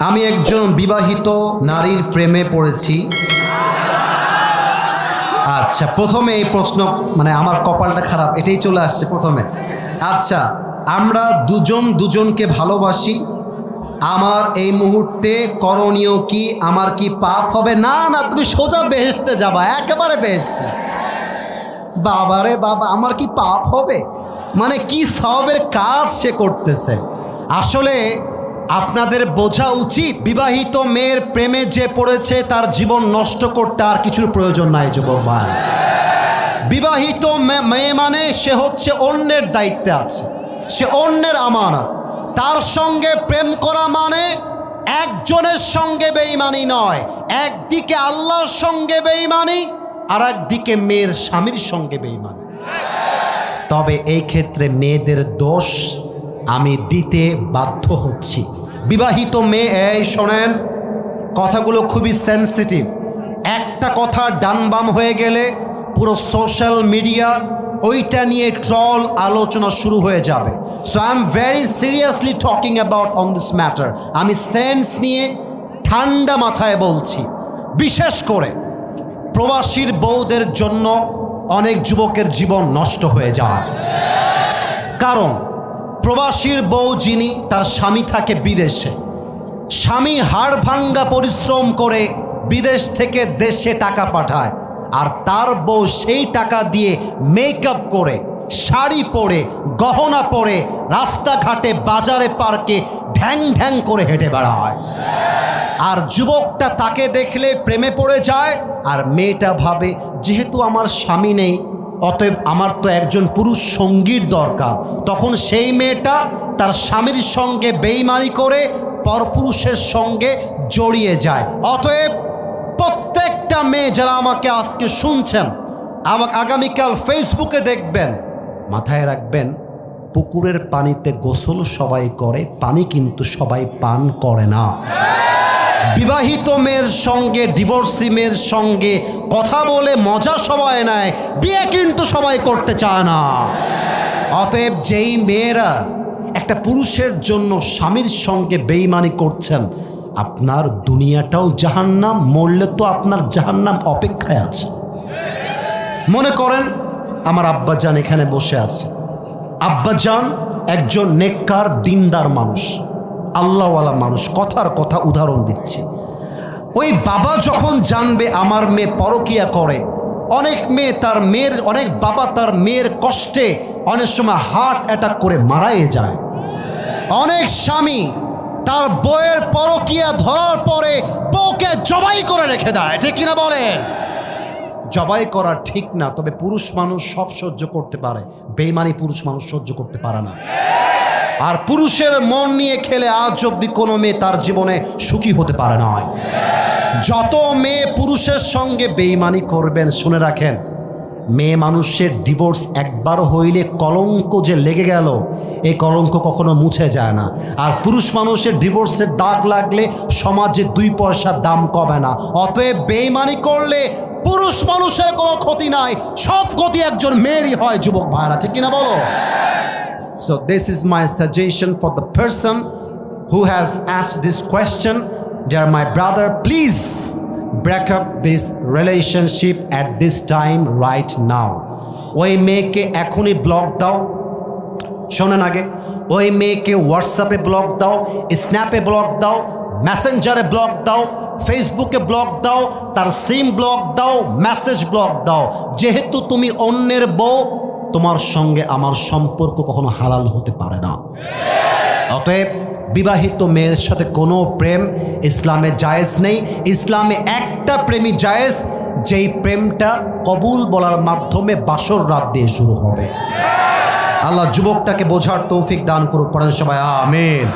আমি একজন বিবাহিত নারীর প্রেমে পড়েছি। আচ্ছা প্রথমে এই প্রশ্ন মানে আমার কপালটা খারাপ, এটাই চলে আসছে প্রথমে। আচ্ছা আমরা দুজন দুজনকে ভালোবাসি। আমার এই মুহূর্তে করণীয় কি? আমার কি পাপ হবে? না না, তুমি সোজা বেহেসতে যাবা, একেবারে বেহেসতে। বাবারে বাবা, আমার কি পাপ হবে? মানে কি সবের কাজ সে করতেছে? আসলে আপনাদের বোঝা উচিত, বিবাহিত মেয়ের প্রেমে যে পড়েছে তার জীবন নষ্ট করতে আর কিছুর প্রয়োজন নাই, যুবক ভাই। বিবাহিত মে- মেয়ে মানে সে হচ্ছে অন্যের দায়িত্বে আছে, সে অন্যের আমানত। তার সঙ্গে প্রেম করা মানে একজনের সঙ্গে বেইমানি নয়, একদিকে আল্লাহর সঙ্গে বেইমানি আর একদিকে মেয়ের স্বামীর সঙ্গে বেইমানি। তবে এই ক্ষেত্রে মেয়েদের দোষ আমি দিতে বাধ্য হচ্ছি। বিবাহিত মেয়ে, এই শোনেন, কথাগুলো খুবই সেন্সিটিভ একটা কথা ডানবাম হয়ে গেলে পুরো সোশ্যাল মিডিয়া ওইটা নিয়ে ট্রল আলোচনা শুরু হয়ে যাবে। So I am very seriously talking about on this matter আমি সেন্স নিয়ে ঠান্ডা মাথায় বলছি। বিশেষ করে প্রবাসীর বউদের জন্য অনেক যুবকের জীবন নষ্ট হয়ে যায় কারণ প্রবাসীর বউ যিনি, তার স্বামী থাকে বিদেশে। স্বামী হাড় ভাঙ্গা পরিশ্রম করে বিদেশ থেকে দেশে টাকা পাঠায়। আর তার বউ সেই টাকা দিয়ে মেকআপ করে, শাড়ি পরে, গহনা পরে, রাস্তাঘাটে, বাজারে, পার্কে ঢ্যাং ঢ্যাং করে হেঁটে বেড়ায়। আর যুবকটা তাকে দেখলে প্রেমে পড়ে যায়। আর মেয়েটা ভাবে, যেহেতু আমার স্বামী নেই অতএব আমার তো একজন পুরুষ সঙ্গীর দরকার। তখন সেই মেয়েটা তার স্বামীর সঙ্গে বেইমানি করে পরপুরুষের সঙ্গে জড়িয়ে যায়। অতএব প্রত্যেকটা মেয়ে যারা আমাকে আজকে শুনছেন, আমাকে আগামীকাল ফেসবুকে দেখবেন, মাথায় রাখবেন, পুকুরের পানিতে গোসল সবাই করে, পানি কিন্তু সবাই পান করে না। বিবাহিত মেয়ের সঙ্গে ডিভোর্সি মেয়ের সঙ্গে কথা বলে মজা সবাই নেয়, বিয়ে কিন্তু সবাই করতে চায় না। অতএব যেই মেয়েরা একটা পুরুষের জন্য স্বামীর সঙ্গে বেইমানি করছেন, আপনার দুনিয়াটাও জাহান্নাম, মরলে তো আপনার জাহান্নাম অপেক্ষায় আছে। মনে করেন, আমার আব্বাজান এখানে বসে আছে। আব্বাজান একজন নেককার, দিনদার মানুষ। আল্লাহওয়ালা মানুষ, কথার কথা উদাহরণ দিচ্ছি। ওই বাবা যখন জানবে আমার মেয়ে পরকিয়া করে, অনেক মেয়ে তার মেয়ের, অনেক বাবা তার মেয়ের কষ্টে অনেক সময় হার্ট অ্যাটাক করে মারাই যায়। অনেক স্বামী তার বইয়ের পরকিয়া ধরার পরে বউকে জবাই করে রেখে দেয়, ঠিক কিনা বলে? জবাই করা ঠিক না, তবে পুরুষ মানুষ সব সহ্য করতে পারে, বেইমানি পুরুষ মানুষ সহ্য করতে পারে না। আর পুরুষের মন নিয়ে খেলে আজ অব্দি কোনো মেয়ে তার জীবনে সুখী হতে পারে না। যত মেয়ে পুরুষের সঙ্গে বেইমানি করবেন, শুনে রাখেন, মেয়ে মানুষের ডিভোর্স একবার হইলে কলঙ্ক যে লেগে গেল, এই কলঙ্ক কখনো মুছে যায় না। আর পুরুষ মানুষের ডিভোর্সের দাগ লাগলে সমাজে দুই পয়সার দাম কমে না। অতএব বেইমানি করলে পুরুষ মানুষের কোনো ক্ষতি নাই, সব ক্ষতি একজন মেয়েরই হয়, যুবক ভাইরা ঠিক কিনা বলো? So this is my suggestion for the person who has asked this question. Dear my brother, please break up this relationship at this time right now. ওই মেয়েকে এখনই ব্লক দাও শোনেন আগে ওই মেয়েকে হোয়াটসঅ্যাপে ব্লক দাও স্ন্যাপে ব্লক দাও মেসেঞ্জারে ব্লক দাও ফেসবুকে ব্লক দাও তার সিম ব্লক দাও মেসেজ ব্লক দাও যেহেতু তুমি অন্যের বউ তোমার সঙ্গে আমার সম্পর্ক কখনো হালাল হতে পারে না। অতএব বিবাহিত মেয়ের সাথে কোনো প্রেম ইসলামে জায়েজ নেই। ইসলামে একটা প্রেমই জায়েজ, যেই প্রেমটা কবুল বলার মাধ্যমে বাসর রাত দিয়ে শুরু হবে। আল্লাহ যুবকটাকে বোঝার তৌফিক দান করুক, পড়েন সবাই, আমেন।